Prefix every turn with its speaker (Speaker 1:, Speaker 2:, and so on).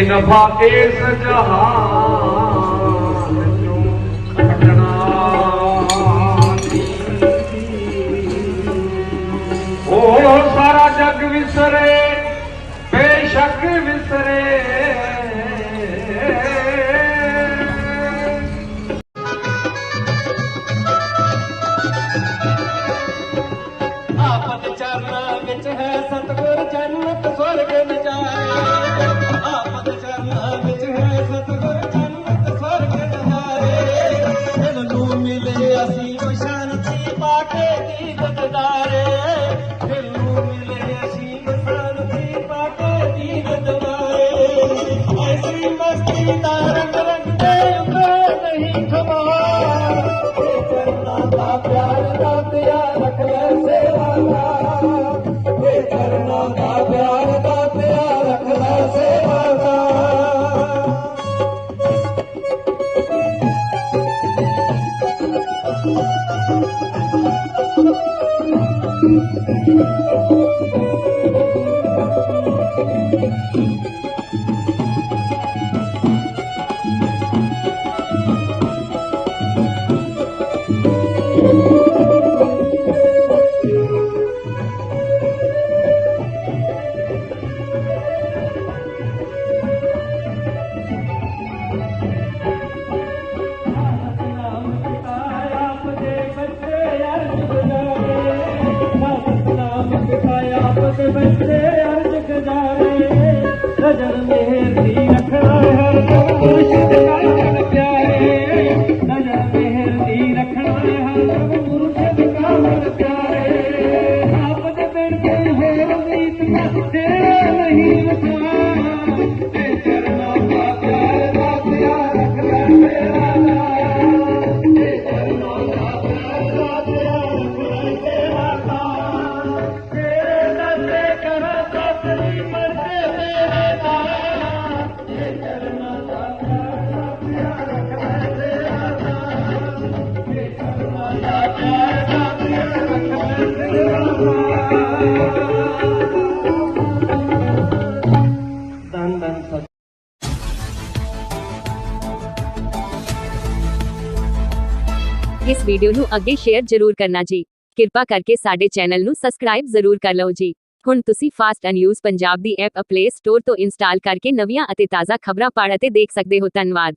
Speaker 1: नफ़ा देस जहान सारा जग विसरे बेशक विसरे। साल पाट तीबत तारे मिले शाटीबतारे मस्ती Thank you. बसते बसते अर्ज़ गुजारे गज़ल में इस
Speaker 2: वीडियो नु अगे शेयर ज़रूर करना जी। कृपा करके साडे चैनल नु सब्सक्राइब ज़रूर कर लो जी। हुन तुसी फास्ट एंड यूज़ पंजाब दी ऐप प्ले स्टोर तो इंस्टॉल करके नवियाँ अते ताज़ा खबरें पाड़ते देख सकते हो। धन्यवाद।